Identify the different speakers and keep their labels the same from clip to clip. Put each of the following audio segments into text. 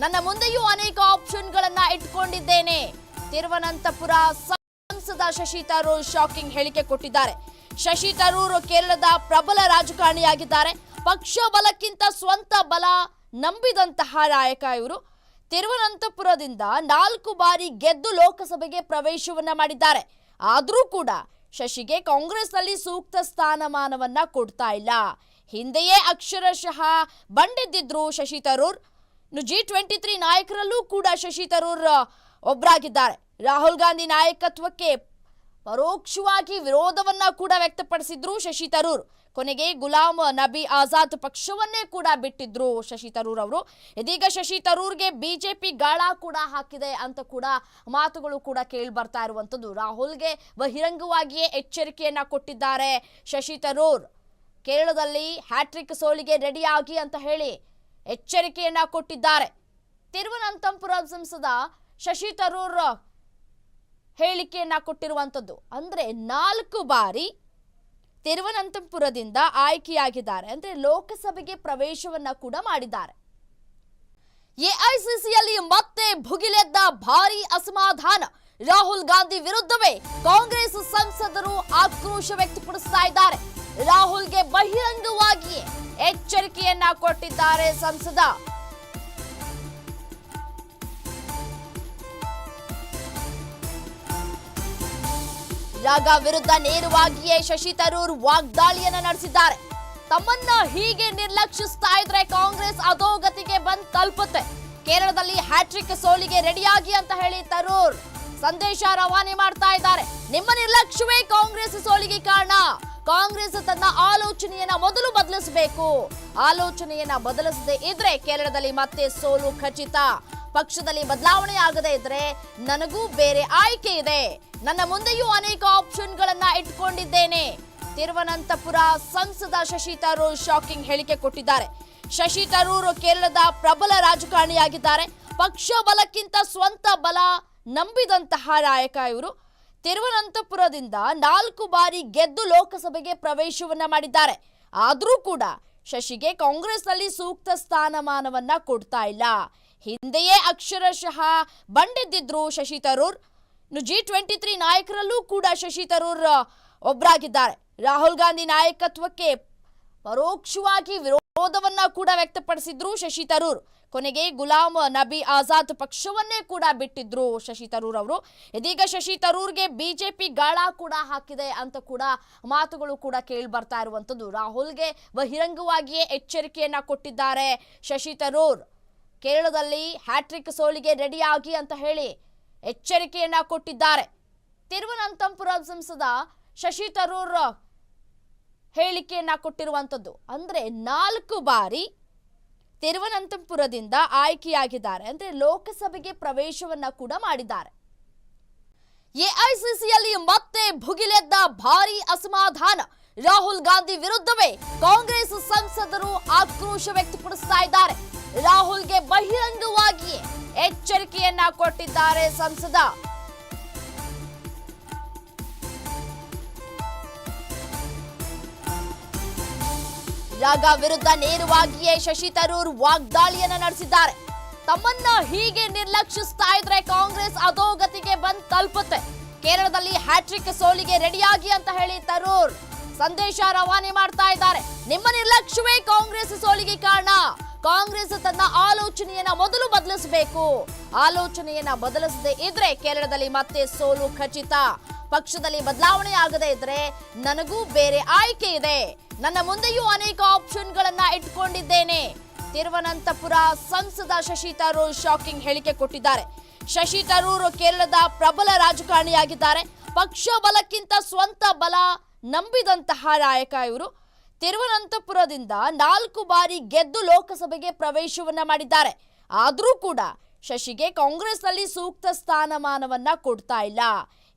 Speaker 1: ನನ್ನ ಮುಂದೆಯೂ ಅನೇಕ ಆಪ್ಷನ್ಗಳನ್ನ ಇಟ್ಕೊಂಡಿದ್ದೇನೆ. ತಿರುವನಂತಪುರ ಸಂಸದ ಶಶಿ ತರೂರ್ ಶಾಕಿಂಗ್ ಹೇಳಿಕೆ ಕೊಟ್ಟಿದ್ದಾರೆ. ಶಶಿ ತರೂರ್ ಕೇರಳದ ಪ್ರಬಲ ರಾಜಕಾರಣಿಯಾಗಿದ್ದಾರೆ. ಪಕ್ಷ ಬಲಕ್ಕಿಂತ ಸ್ವಂತ ಬಲ ನಂಬಿದಂತಹ ನಾಯಕ ಇವರು. ತಿರುವನಂತಪುರದಿಂದ ನಾಲ್ಕು ಬಾರಿ ಗೆದ್ದು ಲೋಕಸಭೆಗೆ ಪ್ರವೇಶವನ್ನ ಮಾಡಿದ್ದಾರೆ. ಆದರೂ ಕೂಡ ಶಶಿಗೆ ಕಾಂಗ್ರೆಸ್ನಲ್ಲಿ ಸೂಕ್ತ ಸ್ಥಾನಮಾನವನ್ನ ಕೊಡ್ತಾ ಇಲ್ಲ. ಹಿಂದೆಯೇ ಅಕ್ಷರಶಃ ಬಂಡೆದ್ದಿದ್ರು Shashi Tharoor. G twenty three ನಾಯಕರಲ್ಲೂ ಕೂಡ ಶಶಿ ತರೂರ್ ಒಬ್ಬರಾಗಿದ್ದಾರೆ ರಾಹುಲ್ ಗಾಂಧಿ ನಾಯಕತ್ವಕ್ಕೆ ಪರೋಕ್ಷವಾಗಿ ವಿರೋಧವನ್ನ ಕೂಡ ವ್ಯಕ್ತಪಡಿಸಿದ್ರು ಶಶಿ ತರೂರ್. ಕೊನೆಗೆ ಗುಲಾಮ್ ನಬಿ ಆಜಾದ್ ಪಕ್ಷವನ್ನೇ ಕೂಡ ಬಿಟ್ಟಿದ್ರು ಶಶಿ ತರೂರ್ ಅವರು. ಇದೀಗ ಶಶಿ ತರೂರ್ಗೆ ಬಿಜೆಪಿ ಗಾಳ ಕೂಡ ಹಾಕಿದೆ ಅಂತ ಕೂಡ ಮಾತುಗಳು ಕೂಡ ಕೇಳಿ ಬರ್ತಾ ಇರುವಂತದ್ದು ರಾಹುಲ್ಗೆ ಬಹಿರಂಗವಾಗಿಯೇ ಎಚ್ಚರಿಕೆಯನ್ನ ಕೊಟ್ಟಿದ್ದಾರೆ ಶಶಿ ತರೂರ್. ಕೇರಳದಲ್ಲಿ ಹ್ಯಾಟ್ರಿಕ್ ಸೋಲಿಗೆ ರೆಡಿಯಾಗಿ ಅಂತ ಹೇಳಿ ಎಚ್ಚರಿಕೆಯನ್ನ ಕೊಟ್ಟಿದ್ದಾರೆ. ತಿರುವನಂತಪುರ ಸಂಸದ ಶಶಿ ತರೂರ್ ಹೇಳಿಕೆಯನ್ನ ಕೊಟ್ಟಿರುವಂತದ್ದು. ಅಂದ್ರೆ ನಾಲ್ಕು ಬಾರಿ ತಿರುವನಂತಪುರದಿಂದ ಆಯ್ಕೆಯಾಗಿದ್ದಾರೆ. ಅಂದ್ರೆ ಲೋಕಸಭೆಗೆ ಪ್ರವೇಶವನ್ನ ಕೂಡ ಮಾಡಿದ್ದಾರೆ. ಎಐಸಿಸಿಯಲ್ಲಿ ಮತ್ತೆ ಭುಗಿಲೆದ್ದ ಭಾರಿ ಅಸಮಾಧಾನ. ರಾಹುಲ್ ಗಾಂಧಿ ವಿರುದ್ಧವೇ ಕಾಂಗ್ರೆಸ್ ಸಂಸದರು ಆಕ್ರೋಶ ವ್ಯಕ್ತಪಡಿಸ್ತಾ ಇದ್ದಾರೆ. ರಾಹುಲ್ಗೆ ಬಹಿರಂಗವಾಗಿಯೇ ಎಚ್ಚರಿಕೆಯನ್ನ ಕೊಟ್ಟಿದ್ದಾರೆ ಸಂಸದ. ರಾಗ ವಿರುದ್ಧ ನೇರವಾಗಿಯೇ ಶಶಿ ತರೂರ್ ವಾಗ್ದಾಳಿಯನ್ನ ನಡೆಸಿದ್ದಾರೆ. ತಮ್ಮನ್ನ ಹೀಗೆ ನಿರ್ಲಕ್ಷಿಸ್ತಾ ಇದ್ರೆ ಕಾಂಗ್ರೆಸ್ ಅಧೋಗತಿಗೆ ಬಂದ್ ತಲುಪುತ್ತೆ. ಕೇರಳದಲ್ಲಿ ಹ್ಯಾಟ್ರಿಕ್ ಸೋಲಿಗೆ ರೆಡಿಯಾಗಿ ಅಂತ ಹೇಳಿ ತರೂರ್ ಸಂದೇಶ ರವಾನೆ ಮಾಡ್ತಾ ಇದ್ದಾರೆ. ನಿಮ್ಮ ನಿರ್ಲಕ್ಷ್ಯವೇ ಕಾಂಗ್ರೆಸ್ ಸೋಲಿಗೆ ಕಾರಣ. ಕಾಂಗ್ರೆಸ್ ತನ್ನ ಆಲೋಚನೆಯನ್ನ ಮೊದಲು ಬದಲಿಸಬೇಕು. ಆಲೋಚನೆಯನ್ನ ಬದಲಿಸದೆ ಇದ್ರೆ ಕೇರಳದಲ್ಲಿ ಮತ್ತೆ ಸೋಲು ಖಚಿತ. ಪಕ್ಷದಲ್ಲಿ ಬದಲಾವಣೆ ಆಗದೆ ಇದ್ರೆ ನನಗೂ ಬೇರೆ ಆಯ್ಕೆ ಇದೆ. ನನ್ನ ಮುಂದೆಯೂ ಅನೇಕ ಆಪ್ಷನ್ಗಳನ್ನ ಇಟ್ಕೊಂಡಿದ್ದೇನೆ. ತಿರುವನಂತಪುರ ಸಂಸದ ಶಶಿ ತರೂರ್ ಶಾಕಿಂಗ್ ಹೇಳಿಕೆ ಕೊಟ್ಟಿದ್ದಾರೆ. ಶಶಿ ತರೂರ್ ಕೇರಳದ ಪ್ರಬಲ ರಾಜಕಾರಣಿಯಾಗಿದ್ದಾರೆ. ಪಕ್ಷ ಬಲಕ್ಕಿಂತ ಸ್ವಂತ ಬಲ ನಂಬಿದಂತಹ ನಾಯಕ ಇವರು. ತಿರುವನಂತಪುರದಿಂದ ನಾಲ್ಕು ಬಾರಿ ಗೆದ್ದು ಲೋಕಸಭೆಗೆ ಪ್ರವೇಶವನ್ನ ಮಾಡಿದ್ದಾರೆ. ಆದರೂ ಕೂಡ ಶಶಿಗೆ ಕಾಂಗ್ರೆಸ್ನಲ್ಲಿ ಸೂಕ್ತ ಸ್ಥಾನಮಾನವನ್ನ ಕೊಡ್ತಾ ಇಲ್ಲ. ಹಿಂದೆಯೇ ಅಕ್ಷರಶಃ ಬಂಡೆದ್ದಿದ್ರು Shashi Tharoor. G twenty three ನಾಯಕರಲ್ಲೂ ಕೂಡ ಶಶಿ ತರೂರ್ ಒಬ್ಬರಾಗಿದ್ದಾರೆ ರಾಹುಲ್ ಗಾಂಧಿ ನಾಯಕತ್ವಕ್ಕೆ ಪರೋಕ್ಷವಾಗಿ ವಿರೋಧವನ್ನ ಕೂಡ ವ್ಯಕ್ತಪಡಿಸಿದ್ರು ಶಶಿ ತರೂರ್. ಕೊನೆಗೆ ಗುಲಾಂ ನಬಿ ಆಜಾದ್ ಪಕ್ಷವನ್ನೇ ಕೂಡ ಬಿಟ್ಟಿದ್ರು ಶಶಿ ತರೂರ್ ಅವರು. ಇದೀಗ ಶಶಿ ತರೂರ್ಗೆ ಬಿಜೆಪಿ ಗಾಳ ಕೂಡ ಹಾಕಿದೆ ಅಂತ ಕೂಡ ಮಾತುಗಳು ಕೂಡ ಕೇಳಿ ಬರ್ತಾ ಇರುವಂತದ್ದು. ರಾಹುಲ್ಗೆ ಬಹಿರಂಗವಾಗಿಯೇ ಎಚ್ಚರಿಕೆಯನ್ನ ಕೊಟ್ಟಿದ್ದಾರೆ ಶಶಿ ತರೂರ್. ಕೇರಳದಲ್ಲಿ ಹ್ಯಾಟ್ರಿಕ್ ಸೋಲಿಗೆ ರೆಡಿಯಾಗಿ ಅಂತ ಹೇಳಿ ಎಚ್ಚರಿಕೆಯನ್ನ ಕೊಟ್ಟಿದ್ದಾರೆ. ತಿರುವನಂತಪುರ ಸಂಸದ ಶಶಿ ತರೂರ್ ಹೇಳಿಕೆಯನ್ನ ಕೊಟ್ಟಿರುವಂತದ್ದು. ಅಂದ್ರೆ ನಾಲ್ಕು ಬಾರಿ ತಿರುವನಂತಪುರದಿಂದ ಆಯ್ಕೆಯಾಗಿದ್ದಾರೆ. ಅಂದ್ರೆ ಲೋಕಸಭೆಗೆ ಪ್ರವೇಶವನ್ನ ಕೂಡ ಮಾಡಿದ್ದಾರೆ. ಎಐಸಿಸಿಯಲ್ಲಿ ಮತ್ತೆ ಭುಗಿಲೆದ್ದ ಭಾರಿ ಅಸಮಾಧಾನ. ರಾಹುಲ್ ಗಾಂಧಿ ವಿರುದ್ಧವೇ ಕಾಂಗ್ರೆಸ್ ಸಂಸದರು ಆಕ್ರೋಶ ವ್ಯಕ್ತಪಡಿಸ್ತಾ ಇದ್ದಾರೆ. ರಾಹುಲ್ಗೆ ಬಹಿರಂಗವಾಗಿಯೇ ಎಚ್ಚರಿಕೆಯನ್ನ ಕೊಟ್ಟಿದ್ದಾರೆ ಸಂಸದ. ರಾಗ ವಿರುದ್ಧ ನೇರವಾಗಿಯೇ ಶಶಿ ತರೂರ್ ವಾಗ್ದಾಳಿಯನ್ನ ನಡೆಸಿದ್ದಾರೆ. ತಮ್ಮನ್ನ ಹೀಗೆ ನಿರ್ಲಕ್ಷಿಸ್ತಾ ಇದ್ರೆ ಕಾಂಗ್ರೆಸ್ ಅಧೋಗತಿಗೆ ಬಂದ್ ತಲುಪುತ್ತೆ. ಕೇರಳದಲ್ಲಿ ಹ್ಯಾಟ್ರಿಕ್ ಸೋಲಿಗೆ ರೆಡಿಯಾಗಿ ಅಂತ ಹೇಳಿ ತರೂರ್ ಸಂದೇಶ ರವಾನೆ ಮಾಡ್ತಾ ಇದ್ದಾರೆ. ನಿಮ್ಮ ನಿರ್ಲಕ್ಷ್ಯವೇ ಕಾಂಗ್ರೆಸ್ ಸೋಲಿಗೆ ಕಾರಣ. ಕಾಂಗ್ರೆಸ್ ತನ್ನ ಆಲೋಚನೆಯನ್ನ ಮೊದಲು ಬದಲಿಸಬೇಕು. ಆಲೋಚನೆಯನ್ನ ಬದಲಿಸದೆ ಇದ್ರೆ ಕೇರಳದಲ್ಲಿ ಮತ್ತೆ ಸೋಲು ಖಚಿತ. ಪಕ್ಷದಲ್ಲಿ ಬದಲಾವಣೆ ಆಗದೇ ಇದ್ರೆ ನನಗೂ ಬೇರೆ ಆಯ್ಕೆ ಇದೆ. ನನ್ನ ಮುಂದೆಯೂ ಅನೇಕ ಆಪ್ಷನ್ಗಳನ್ನ ಇಟ್ಕೊಂಡಿದ್ದೇನೆ. ತಿರುವನಂತಪುರ ಸಂಸದ ಶಶಿ ತರೂರ್ ಶಾಕಿಂಗ್ ಹೇಳಿಕೆ ಕೊಟ್ಟಿದ್ದಾರೆ. ಶಶಿ ತರೂರ್ ಕೇರಳದ ಪ್ರಬಲ ರಾಜಕಾರಣಿಯಾಗಿದ್ದಾರೆ. ಪಕ್ಷ ಬಲಕ್ಕಿಂತ ಸ್ವಂತ ಬಲ ನಂಬಿದಂತಹ ನಾಯಕ ಇವರು. ತಿರುವನಂತಪುರದಿಂದ ನಾಲ್ಕು ಬಾರಿ ಗೆದ್ದು ಲೋಕಸಭೆಗೆ ಪ್ರವೇಶವನ್ನ ಮಾಡಿದ್ದಾರೆ. ಆದರೂ ಕೂಡ ಶಶಿಗೆ ಕಾಂಗ್ರೆಸ್ನಲ್ಲಿ ಸೂಕ್ತ ಸ್ಥಾನಮಾನವನ್ನ ಕೊಡ್ತಾ ಇಲ್ಲ.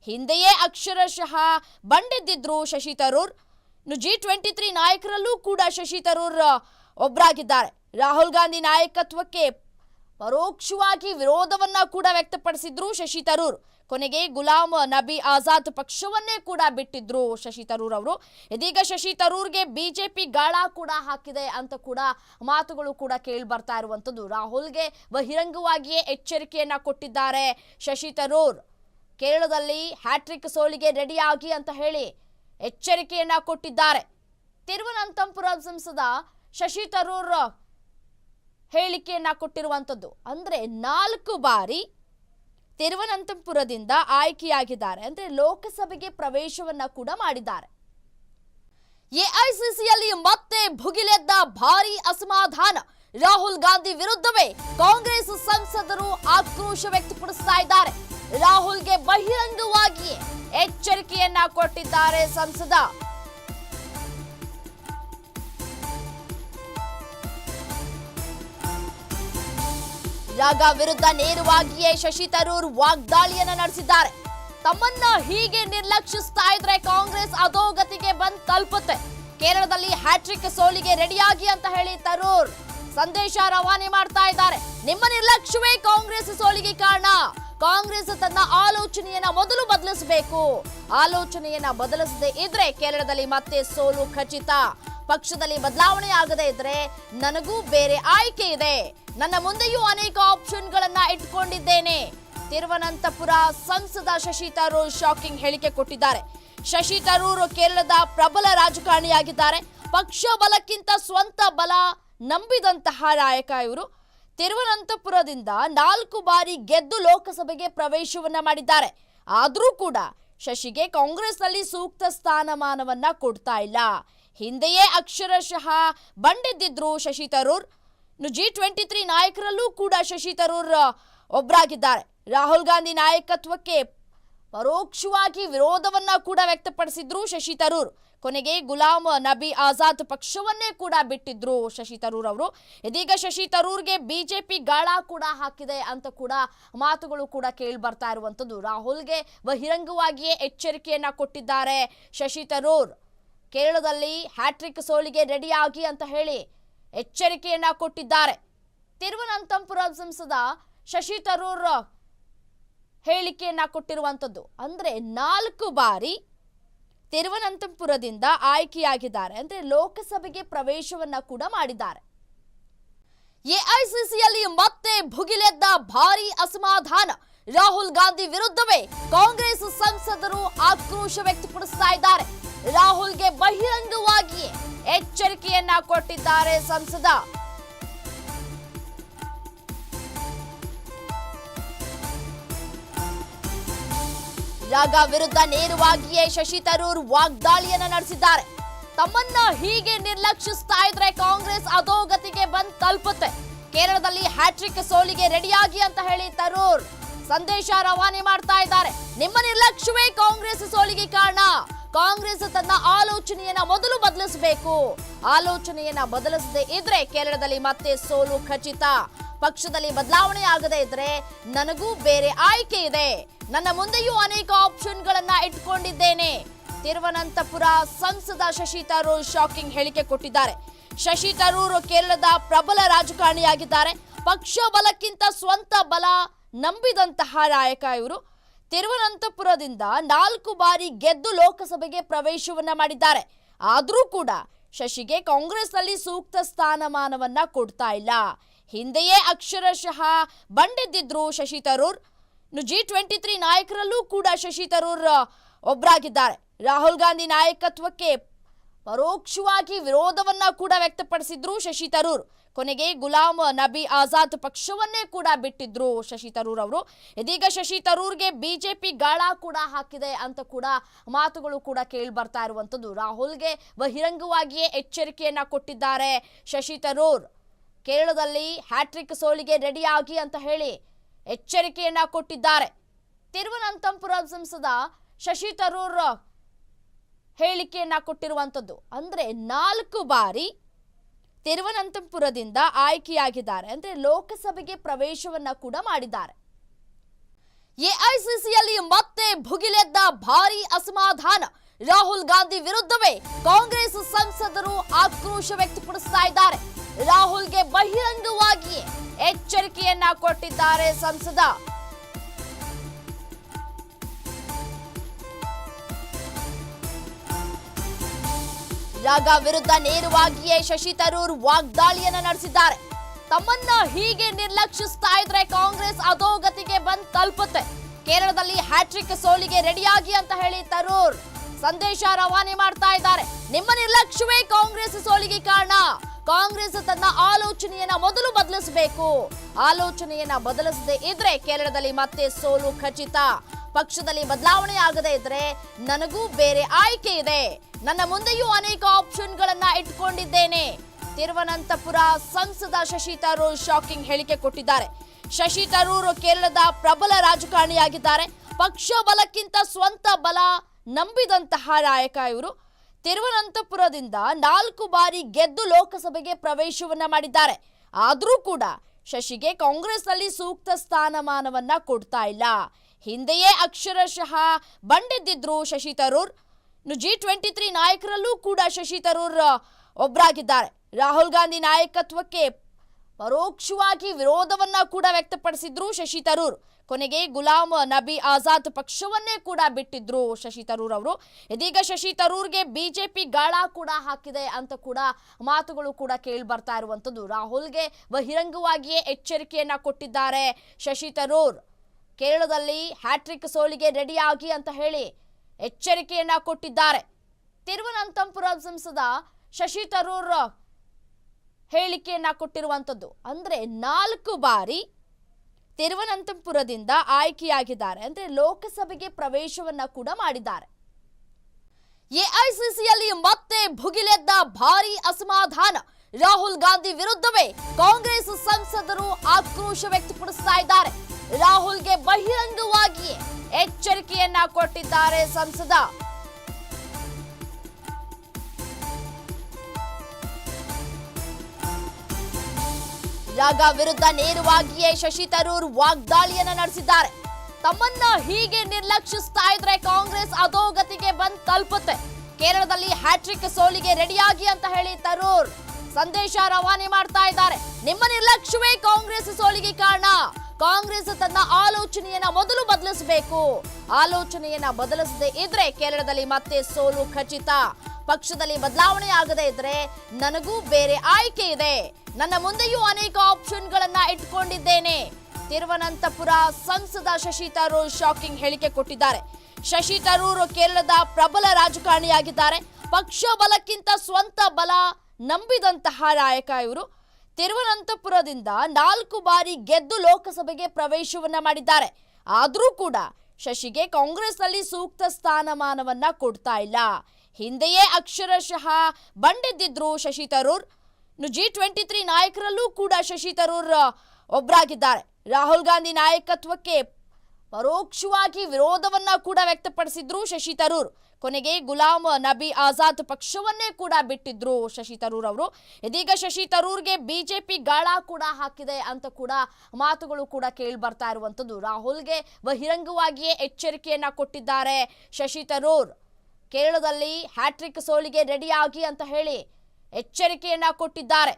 Speaker 1: ಹಿಂದೆಯೇ ಅಕ್ಷರಶಃ ಬಂಡೆದ್ದಿದ್ರು Shashi Tharoor. G twenty three ನಾಯಕರಲ್ಲೂ ಕೂಡ ಶಶಿ ತರೂರ್ ಒಬ್ಬರಾಗಿದ್ದಾರೆ ರಾಹುಲ್ ಗಾಂಧಿ ನಾಯಕತ್ವಕ್ಕೆ ಪರೋಕ್ಷವಾಗಿ ವಿರೋಧವನ್ನ ಕೂಡ ವ್ಯಕ್ತಪಡಿಸಿದ್ರು ಶಶಿ ತರೂರ್. ಕೊನೆಗೆ ಗುಲಾಮ್ ನಬಿ ಆಜಾದ್ ಪಕ್ಷವನ್ನೇ ಕೂಡ ಬಿಟ್ಟಿದ್ರು ಶಶಿ ತರೂರ್ ಅವರು. ಇದೀಗ ಶಶಿ ತರೂರ್ಗೆ ಬಿಜೆಪಿ ಗಾಳ ಕೂಡ ಹಾಕಿದೆ ಅಂತ ಕೂಡ ಮಾತುಗಳು ಕೂಡ ಕೇಳಿ ಬರ್ತಾ ಇರುವಂತದ್ದು ರಾಹುಲ್ಗೆ ಬಹಿರಂಗವಾಗಿಯೇ ಎಚ್ಚರಿಕೆಯನ್ನ ಕೊಟ್ಟಿದ್ದಾರೆ ಶಶಿ ತರೂರ್. ಕೇರಳದಲ್ಲಿ ಹ್ಯಾಟ್ರಿಕ್ ಸೋಲಿಗೆ ರೆಡಿಯಾಗಿ ಅಂತ ಹೇಳಿ ಎಚ್ಚರಿಕೆಯನ್ನ ಕೊಟ್ಟಿದ್ದಾರೆ. ತಿರುವನಂತಪುರ ಸಂಸದ ಶಶಿ ತರೂರ್ ಹೇಳಿಕೆಯನ್ನ ಕೊಟ್ಟಿರುವಂತದ್ದು. ಅಂದ್ರೆ ನಾಲ್ಕು ಬಾರಿ ತಿರುವನಂತಪುರದಿಂದ ಆಯ್ಕೆಯಾಗಿದ್ದಾರೆ. ಅಂದ್ರೆ ಲೋಕಸಭೆಗೆ ಪ್ರವೇಶವನ್ನ ಕೂಡ ಮಾಡಿದ್ದಾರೆ. ಎಐಸಿಸಿಯಲ್ಲಿ ಮತ್ತೆ ಭುಗಿಲೆದ್ದ ಭಾರಿ ಅಸಮಾಧಾನ. ರಾಹುಲ್ ಗಾಂಧಿ ವಿರುದ್ಧವೇ ಕಾಂಗ್ರೆಸ್ ಸಂಸದರು ಆಕ್ರೋಶ ವ್ಯಕ್ತಪಡಿಸ್ತಾ ಇದ್ದಾರೆ. ರಾಹುಲ್ಗೆ ಬಹಿರಂಗವಾಗಿಯೇ ಎಚ್ಚರಿಕೆಯನ್ನ ಕೊಟ್ಟಿದ್ದಾರೆ ಸಂಸದ. ರಾಗ ವಿರುದ್ಧ ನೇರವಾಗಿಯೇ ಶಶಿ ತರೂರ್ ವಾಗ್ದಾಳಿಯನ್ನ ನಡೆಸಿದ್ದಾರೆ. ತಮ್ಮನ್ನ ಹೀಗೆ ನಿರ್ಲಕ್ಷಿಸ್ತಾ ಇದ್ರೆ ಕಾಂಗ್ರೆಸ್ ಅಧೋಗತಿಗೆ ಬಂದ್ ತಲುಪುತ್ತೆ. ಕೇರಳದಲ್ಲಿ ಹ್ಯಾಟ್ರಿಕ್ ಸೋಲಿಗೆ ರೆಡಿಯಾಗಿ ಅಂತ ಹೇಳಿ ತರೂರ್. ಸಂದೇಶ ರವಾನೆ ಮಾಡ್ತಾ ಇದ್ದಾರೆ. ನಿಮ್ಮ ನಿರ್ಲಕ್ಷ್ಯವೇ ಕಾಂಗ್ರೆಸ್ ಸೋಲಿಗೆ ಕಾರಣ. ಕಾಂಗ್ರೆಸ್ ತನ್ನ ಆಲೋಚನೆಯನ್ನ ಮೊದಲು ಬದಲಿಸಬೇಕು. ಆಲೋಚನೆಯನ್ನ ಬದಲಿಸದೆ ಇದ್ರೆ ಕೇರಳದಲ್ಲಿ ಮತ್ತೆ ಸೋಲು ಖಚಿತ. ಪಕ್ಷದಲ್ಲಿ ಬದಲಾವಣೆ ಆಗದೆ ಇದ್ರೆ ನನಗೂ ಬೇರೆ ಆಯ್ಕೆ ಇದೆ. ನನ್ನ ಮುಂದೆಯೂ ಅನೇಕ ಆಪ್ಷನ್ಗಳನ್ನ ಇಟ್ಕೊಂಡಿದ್ದೇನೆ. ತಿರುವನಂತಪುರ ಸಂಸದ ಶಶಿ ತರೂರ್ ಶಾಕಿಂಗ್ ಹೇಳಿಕೆ ಕೊಟ್ಟಿದ್ದಾರೆ. ಶಶಿ ತರೂರ್ ಕೇರಳದ ಪ್ರಬಲ ರಾಜಕಾರಣಿಯಾಗಿದ್ದಾರೆ. ಪಕ್ಷ ಬಲಕ್ಕಿಂತ ಸ್ವಂತ ಬಲ ನಂಬಿದಂತಹ ನಾಯಕ ಇವರು. ತಿರುವನಂತಪುರದಿಂದ ನಾಲ್ಕು ಬಾರಿ ಗೆದ್ದು ಲೋಕಸಭೆಗೆ ಪ್ರವೇಶವನ್ನ ಮಾಡಿದ್ದಾರೆ. ಆದರೂ ಕೂಡ ಶಶಿಗೆ ಕಾಂಗ್ರೆಸ್ನಲ್ಲಿ ಸೂಕ್ತ ಸ್ಥಾನಮಾನವನ್ನ ಕೊಡ್ತಾ ಇಲ್ಲ. ಹಿಂದೆಯೇ ಅಕ್ಷರಶಃ ಬಂಡೆದ್ದಿದ್ರು Shashi Tharoor. G twenty three ನಾಯಕರಲ್ಲೂ ಕೂಡ ಶಶಿ ತರೂರ್ ಒಬ್ಬರಾಗಿದ್ದಾರೆ ರಾಹುಲ್ ಗಾಂಧಿ ನಾಯಕತ್ವಕ್ಕೆ ಪರೋಕ್ಷವಾಗಿ ವಿರೋಧವನ್ನ ಕೂಡ ವ್ಯಕ್ತಪಡಿಸಿದ್ರು ಶಶಿ ತರೂರ್. ಕೊನೆಗೆ ಗುಲಾಮ್ ನಬಿ ಆಜಾದ್ ಪಕ್ಷವನ್ನೇ ಕೂಡ ಬಿಟ್ಟಿದ್ರು ಶಶಿ ತರೂರ್ ಅವರು. ಇದೀಗ ಶಶಿ ತರೂರ್ಗೆ ಬಿಜೆಪಿ ಗಾಳ ಕೂಡ ಹಾಕಿದೆ ಅಂತ ಕೂಡ ಮಾತುಗಳು ಕೂಡ ಕೇಳಿ ಬರ್ತಾ ಇರುವಂತದ್ದು ರಾಹುಲ್ಗೆ ಬಹಿರಂಗವಾಗಿಯೇ ಎಚ್ಚರಿಕೆಯನ್ನ ಕೊಟ್ಟಿದ್ದಾರೆ ಶಶಿ ತರೂರ್. ಕೇರಳದಲ್ಲಿ ಹ್ಯಾಟ್ರಿಕ್ ಸೋಲಿಗೆ ರೆಡಿಯಾಗಿ ಅಂತ ಹೇಳಿ ಎಚ್ಚರಿಕೆಯನ್ನ ಕೊಟ್ಟಿದ್ದಾರೆ. ತಿರುವನಂತಪುರ ಸಂಸದ ಶಶಿ ತರೂರ್ ಹೇಳಿಕೆಯನ್ನ ಕೊಟ್ಟಿರುವಂತದ್ದು. ಅಂದ್ರೆ ನಾಲ್ಕು ಬಾರಿ ತಿರುವನಂತಪುರದಿಂದ ಆಯ್ಕೆಯಾಗಿದ್ದಾರೆ. ಅಂದ್ರೆ ಲೋಕಸಭೆಗೆ ಪ್ರವೇಶವನ್ನ ಕೂಡ ಮಾಡಿದ್ದಾರೆ. ಎಐಸಿಸಿಯಲ್ಲಿ ಮತ್ತೆ ಭುಗಿಲೆದ್ದ ಭಾರಿ ಅಸಮಾಧಾನ. ರಾಹುಲ್ ಗಾಂಧಿ ವಿರುದ್ಧವೇ ಕಾಂಗ್ರೆಸ್ ಸಂಸದರು ಆಕ್ರೋಶ ವ್ಯಕ್ತಪಡಿಸ್ತಾ ಇದ್ದಾರೆ. ರಾಹುಲ್ಗೆ ಬಹಿರಂಗವಾಗಿಯೇ ಎಚ್ಚರಿಕೆಯನ್ನ ಕೊಟ್ಟಿದ್ದಾರೆ ಸಂಸದ. ರಾಗ ವಿರುದ್ಧ ನೇರವಾಗಿಯೇ ಶಶಿ ತರೂರ್ ವಾಗ್ದಾಳಿಯನ್ನ ನಡೆಸಿದ್ದಾರೆ. ತಮ್ಮನ್ನ ಹೀಗೆ ನಿರ್ಲಕ್ಷಿಸ್ತಾ ಇದ್ರೆ ಕಾಂಗ್ರೆಸ್ ಅಧೋಗತಿಗೆ ಬಂದ್ ತಲುಪುತ್ತೆ. ಕೇರಳದಲ್ಲಿ ಹ್ಯಾಟ್ರಿಕ್ ಸೋಲಿಗೆ ರೆಡಿಯಾಗಿ ಅಂತ ಹೇಳಿ ತರೂರ್ ಸಂದೇಶ ರವಾನೆ ಮಾಡ್ತಾ ಇದ್ದಾರೆ. ನಿಮ್ಮ ನಿರ್ಲಕ್ಷ್ಯವೇ ಕಾಂಗ್ರೆಸ್ ಸೋಲಿಗೆ ಕಾರಣ? ಕಾಂಗ್ರೆಸ್ ತನ್ನ ಆಲೋಚನೆಯನ್ನ ಮೊದಲು ಬದಲಿಸಬೇಕು. ಆಲೋಚನೆಯನ್ನ ಬದಲಿಸದೇ ಇದ್ರೆ ಕೇರಳದಲ್ಲಿ ಮತ್ತೆ ಸೋಲು ಖಚಿತ. ಪಕ್ಷದಲ್ಲಿ ಬದಲಾವಣೆ ಆಗದೆ ಇದ್ರೆ ನನಗೂ ಬೇರೆ ಆಯ್ಕೆ ಇದೆ. ನನ್ನ ಮುಂದೆಯೂ ಅನೇಕ ಆಪ್ಷನ್ಗಳನ್ನ ಇಟ್ಕೊಂಡಿದ್ದೇನೆ. ತಿರುವನಂತಪುರ ಸಂಸದ ಶಶಿ ತರೂರ್ ಶಾಕಿಂಗ್ ಹೇಳಿಕೆ ಕೊಟ್ಟಿದ್ದಾರೆ. ಶಶಿ ತರೂರ್ ಕೇರಳದ ಪ್ರಬಲ ರಾಜಕಾರಣಿಯಾಗಿದ್ದಾರೆ. ಪಕ್ಷ ಬಲಕ್ಕಿಂತ ಸ್ವಂತ ಬಲ ನಂಬಿದಂತಹ ನಾಯಕ ಇವರು. ತಿರುವನಂತಪುರದಿಂದ ನಾಲ್ಕು ಬಾರಿ ಗೆದ್ದು ಲೋಕಸಭೆಗೆ ಪ್ರವೇಶವನ್ನ ಮಾಡಿದ್ದಾರೆ. ಆದರೂ ಕೂಡ ಶಶಿಗೆ ಕಾಂಗ್ರೆಸ್ನಲ್ಲಿ ಸೂಕ್ತ ಸ್ಥಾನಮಾನವನ್ನ ಕೊಡ್ತಾ ಇಲ್ಲ. ಹಿಂದೆಯೇ ಅಕ್ಷರಶಃ ಬಂಡೆದ್ದಿದ್ರು Shashi Tharoor. G twenty three ನಾಯಕರಲ್ಲೂ ಕೂಡ ಶಶಿ ತರೂರ್ ಒಬ್ಬರಾಗಿದ್ದಾರೆ ರಾಹುಲ್ ಗಾಂಧಿ ನಾಯಕತ್ವಕ್ಕೆ ಪರೋಕ್ಷವಾಗಿ ವಿರೋಧವನ್ನ ಕೂಡ ವ್ಯಕ್ತಪಡಿಸಿದ್ರು ಶಶಿ ತರೂರ್. ಕೊನೆಗೆ ಗುಲಾಂ ನಬಿ ಆಜಾದ್ ಪಕ್ಷವನ್ನೇ ಕೂಡ ಬಿಟ್ಟಿದ್ರು ಶಶಿ ತರೂರ್ ಅವರು. ಇದೀಗ ಶಶಿ ತರೂರ್ಗೆ ಬಿಜೆಪಿ ಗಾಳ ಕೂಡ ಹಾಕಿದೆ ಅಂತ ಕೂಡ ಮಾತುಗಳು ಕೂಡ ಕೇಳಿ ಬರ್ತಾ ಇರುವಂತದ್ದು. ರಾಹುಲ್ಗೆ ಬಹಿರಂಗವಾಗಿಯೇ ಎಚ್ಚರಿಕೆಯನ್ನ ಕೊಟ್ಟಿದ್ದಾರೆ ಶಶಿ ತರೂರ್. ಕೇರಳದಲ್ಲಿ ಹ್ಯಾಟ್ರಿಕ್ ಸೋಲಿಗೆ ರೆಡಿಯಾಗಿ ಅಂತ ಹೇಳಿ ಎಚ್ಚರಿಕೆಯನ್ನ ಕೊಟ್ಟಿದ್ದಾರೆ. ತಿರುವನಂತಪುರ ಸಂಸದ ಶಶಿ ತರೂರ್ ಹೇಳಿಕೆಯನ್ನ ಕೊಟ್ಟಿರುವಂತದ್ದು. ಅಂದ್ರೆ ನಾಲ್ಕು ಬಾರಿ ತಿರುವನಂತಪುರದಿಂದ ಆಯ್ಕೆಯಾಗಿದ್ದಾರೆ. ಅಂದ್ರೆ ಲೋಕಸಭೆಗೆ ಪ್ರವೇಶವನ್ನ ಕೂಡ ಮಾಡಿದ್ದಾರೆ. ಎಐಸಿಸಿಯಲ್ಲಿ ಮತ್ತೆ ಭುಗಿಲೆದ್ದ ಭಾರಿ ಅಸಮಾಧಾನ. ರಾಹುಲ್ ಗಾಂಧಿ ವಿರುದ್ಧವೇ ಕಾಂಗ್ರೆಸ್ ಸಂಸದರು ಆಕ್ರೋಶ ವ್ಯಕ್ತಪಡಿಸ್ತಾ ಇದ್ದಾರೆ. ರಾಹುಲ್ಗೆ ಬಹಿರಂಗವಾಗಿಯೇ ಎಚ್ಚರಿಕೆಯನ್ನ ಕೊಟ್ಟಿದ್ದಾರೆ ಸಂಸದ. ರಾಗ ವಿರುದ್ಧ ನೇರವಾಗಿಯೇ ಶಶಿ ತರೂರ್ ವಾಗ್ದಾಳಿಯನ್ನ ನಡೆಸಿದ್ದಾರೆ. ತಮ್ಮನ್ನ ಹೀಗೆ ನಿರ್ಲಕ್ಷಿಸ್ತಾ ಇದ್ರೆ ಕಾಂಗ್ರೆಸ್ ಅಧೋಗತಿಗೆ ಬಂದ್ ತಲುಪುತ್ತೆ. ಕೇರಳದಲ್ಲಿ ಹ್ಯಾಟ್ರಿಕ್ ಸೋಲಿಗೆ ರೆಡಿಯಾಗಿ ಅಂತ ಹೇಳಿ ತರೂರ್ ಸಂದೇಶ ರವಾನೆ ಮಾಡ್ತಾ ಇದ್ದಾರೆ. ನಿಮ್ಮ ನಿರ್ಲಕ್ಷ್ಯವೇ ಕಾಂಗ್ರೆಸ್ ಸೋಲಿಗೆ ಕಾರಣ. ಕಾಂಗ್ರೆಸ್ ತನ್ನ ಆಲೋಚನೆಯನ್ನ ಮೊದಲು ಬದಲಿಸಬೇಕು. ಆಲೋಚನೆಯನ್ನ ಬದಲಿಸದೆ ಇದ್ರೆ ಕೇರಳದಲ್ಲಿ ಮತ್ತೆ ಸೋಲು ಖಚಿತ. ಪಕ್ಷದಲ್ಲಿ ಬದಲಾವಣೆ ಆಗದೇ ಇದ್ರೆ ನನಗೂ ಬೇರೆ ಆಯ್ಕೆ ಇದೆ. ನನ್ನ ಮುಂದೆಯೂ ಅನೇಕ ಆಪ್ಷನ್ಗಳನ್ನ ಇಟ್ಕೊಂಡಿದ್ದೇನೆ. ತಿರುವನಂತಪುರ ಸಂಸದ ಶಶಿ ತರೂರ್ ಶಾಕಿಂಗ್ ಹೇಳಿಕೆ ಕೊಟ್ಟಿದ್ದಾರೆ. ಶಶಿ ತರೂರ್ ಕೇರಳದ ಪ್ರಬಲ ರಾಜಕಾರಣಿಯಾಗಿದ್ದಾರೆ. ಪಕ್ಷ ಬಲಕ್ಕಿಂತ ಸ್ವಂತ ಬಲ ನಂಬಿದಂತಹ ನಾಯಕ ಇವರು. ತಿರುವನಂತಪುರದಿಂದ ನಾಲ್ಕು ಬಾರಿ ಗೆದ್ದು ಲೋಕಸಭೆಗೆ ಪ್ರವೇಶವನ್ನ ಮಾಡಿದ್ದಾರೆ. ಆದರೂ ಕೂಡ ಶಶಿಗೆ ಕಾಂಗ್ರೆಸ್ನಲ್ಲಿ ಸೂಕ್ತ ಸ್ಥಾನಮಾನವನ್ನ ಕೊಡ್ತಾ ಇಲ್ಲ. ಹಿಂದೆಯೇ ಅಕ್ಷರಶಃ ಬಂಡೆದ್ದಿದ್ರು Shashi Tharoor. G twenty three ನಾಯಕರಲ್ಲೂ ಕೂಡ ಶಶಿ ತರೂರ್ ಒಬ್ಬರಾಗಿದ್ದಾರೆ ರಾಹುಲ್ ಗಾಂಧಿ ನಾಯಕತ್ವಕ್ಕೆ ಪರೋಕ್ಷವಾಗಿ ವಿರೋಧವನ್ನ ಕೂಡ ವ್ಯಕ್ತಪಡಿಸಿದ್ರು ಶಶಿ ತರೂರ್. ಕೊನೆಗೆ ಗುಲಾಮ್ ನಬಿ ಆಜಾದ್ ಪಕ್ಷವನ್ನೇ ಕೂಡ ಬಿಟ್ಟಿದ್ರು ಶಶಿ ತರೂರ್ ಅವರು. ಇದೀಗ ಶಶಿ ತರೂರ್ಗೆ ಬಿಜೆಪಿ ಗಾಳ ಕೂಡ ಹಾಕಿದೆ ಅಂತ ಕೂಡ ಮಾತುಗಳು ಕೂಡ ಕೇಳಿ ಬರ್ತಾ ಇರುವಂತದ್ದು ರಾಹುಲ್ಗೆ ಬಹಿರಂಗವಾಗಿಯೇ ಎಚ್ಚರಿಕೆಯನ್ನ ಕೊಟ್ಟಿದ್ದಾರೆ ಶಶಿ ತರೂರ್. ಕೇರಳದಲ್ಲಿ ಹ್ಯಾಟ್ರಿಕ್ ಸೋಲಿಗೆ ರೆಡಿಯಾಗಿ ಅಂತ ಹೇಳಿ ಎಚ್ಚರಿಕೆಯನ್ನ ಕೊಟ್ಟಿದ್ದಾರೆ. ತಿರುವನಂತಪುರ ಸಂಸದ ಶಶಿ ತರೂರ್ ಹೇಳಿಕೆಯನ್ನ ಕೊಟ್ಟಿರುವಂಥದ್ದು ಅಂದ್ರೆ ನಾಲ್ಕು ಬಾರಿ ತಿರುವನಂತಪುರದಿಂದ ಆಯ್ಕೆಯಾಗಿದ್ದಾರೆ. ಅಂದ್ರೆ ಲೋಕಸಭೆಗೆ ಪ್ರವೇಶವನ್ನ ಕೂಡ ಮಾಡಿದ್ದಾರೆ. ಎಐಸಿಸಿಯಲ್ಲಿ ಮತ್ತೆ ಭುಗಿಲೆದ್ದ ಭಾರಿ ಅಸಮಾಧಾನ. ರಾಹುಲ್ ಗಾಂಧಿ ವಿರುದ್ಧವೇ ಕಾಂಗ್ರೆಸ್ ಸಂಸದರು ಆಕ್ರೋಶ ವ್ಯಕ್ತಪಡಿಸ್ತಾ ಇದ್ದಾರೆ. ರಾಹುಲ್ಗೆ ಬಹಿರಂಗವಾಗಿಯೇ ಎಚ್ಚರಿಕೆಯನ್ನ ಕೊಟ್ಟಿದ್ದಾರೆ ಸಂಸದ. ರಾಗ ವಿರುದ್ಧ ನೇರವಾಗಿಯೇ ಶಶಿ ತರೂರ್ ವಾಗ್ದಾಳಿಯನ್ನ ನಡೆಸಿದ್ದಾರೆ. ತಮ್ಮನ್ನ ಹೀಗೆ ನಿರ್ಲಕ್ಷಿಸ್ತಾ ಇದ್ರೆ ಕಾಂಗ್ರೆಸ್ ಅಧೋಗತಿಗೆ ಬಂದ್ ತಲುಪುತ್ತೆ. ಕೇರಳದಲ್ಲಿ ಹ್ಯಾಟ್ರಿಕ್ ಸೋಲಿಗೆ ರೆಡಿಯಾಗಿ ಅಂತ ಹೇಳಿ ತರೂರ್ ಸಂದೇಶ ರವಾನೆ ಮಾಡ್ತಾ ಇದ್ದಾರೆ. ನಿಮ್ಮ ನಿರ್ಲಕ್ಷ್ಯವೇ ಕಾಂಗ್ರೆಸ್ ಸೋಲಿಗೆ ಕಾರಣ. ಕಾಂಗ್ರೆಸ್ ತನ್ನ ಆಲೋಚನೆಯನ್ನ ಮೊದಲು ಬದಲಿಸಬೇಕು. ಆಲೋಚನೆಯನ್ನ ಬದಲಿಸದೆ ಇದ್ರೆ ಕೇರಳದಲ್ಲಿ ಮತ್ತೆ ಸೋಲು ಖಚಿತ. ಪಕ್ಷದಲ್ಲಿ ಬದಲಾವಣೆ ಆಗದೆ ಇದ್ರೆ ನನಗೂ ಬೇರೆ ಆಯ್ಕೆ ಇದೆ. ನನ್ನ ಮುಂದೆಯೂ ಅನೇಕ ಆಪ್ಷನ್ಗಳನ್ನ ಇಟ್ಕೊಂಡಿದ್ದೇನೆ. ತಿರುವನಂತಪುರ ಸಂಸದ ಶಶಿ ತರೂರ್ ಶಾಕಿಂಗ್ ಹೇಳಿಕೆ ಕೊಟ್ಟಿದ್ದಾರೆ. ಶಶಿ ತರೂರ್ ಕೇರಳದ ಪ್ರಬಲ ರಾಜಕಾರಣಿಯಾಗಿದ್ದಾರೆ. ಪಕ್ಷ ಬಲಕ್ಕಿಂತ ಸ್ವಂತ ಬಲ ನಂಬಿದಂತಹ ನಾಯಕ ಇವರು. ತಿರುವನಂತಪುರದಿಂದ ನಾಲ್ಕು ಬಾರಿ ಗೆದ್ದು ಲೋಕಸಭೆಗೆ ಪ್ರವೇಶವನ್ನ ಮಾಡಿದ್ದಾರೆ. ಆದರೂ ಕೂಡ ಶಶಿಗೆ ಕಾಂಗ್ರೆಸ್ನಲ್ಲಿ ಸೂಕ್ತ ಸ್ಥಾನಮಾನವನ್ನ ಕೊಡ್ತಾ ಇಲ್ಲ. ಹಿಂದೆಯೇ ಅಕ್ಷರಶಃ ಬಂಡೆದ್ದಿದ್ರು Shashi Tharoor. G twenty three ನಾಯಕರಲ್ಲೂ ಕೂಡ ಶಶಿ ತರೂರ್ ಒಬ್ಬರಾಗಿದ್ದಾರೆ ರಾಹುಲ್ ಗಾಂಧಿ ನಾಯಕತ್ವಕ್ಕೆ ಪರೋಕ್ಷವಾಗಿ ವಿರೋಧವನ್ನ ಕೂಡ ವ್ಯಕ್ತಪಡಿಸಿದ್ರು ಶಶಿ ತರೂರ್. ಕೊನೆಗೆ ಗುಲಾಮ್ ನಬಿ ಆಜಾದ್ ಪಕ್ಷವನ್ನೇ ಕೂಡ ಬಿಟ್ಟಿದ್ರು ಶಶಿ ತರೂರ್ ಅವರು. ಇದೀಗ ಶಶಿ ತರೂರ್ಗೆ ಬಿಜೆಪಿ ಗಾಳ ಕೂಡ ಹಾಕಿದೆ ಅಂತ ಕೂಡ ಮಾತುಗಳು ಕೂಡ ಕೇಳಿ ಬರ್ತಾ ಇರುವಂತದ್ದು ರಾಹುಲ್ಗೆ ಬಹಿರಂಗವಾಗಿಯೇ ಎಚ್ಚರಿಕೆಯನ್ನ ಕೊಟ್ಟಿದ್ದಾರೆ ಶಶಿ ತರೂರ್. ಕೇರಳದಲ್ಲಿ ಹ್ಯಾಟ್ರಿಕ್ ಸೋಲಿಗೆ ರೆಡಿಯಾಗಿ ಅಂತ ಹೇಳಿ ಎಚ್ಚರಿಕೆಯನ್ನ ಕೊಟ್ಟಿದ್ದಾರೆ.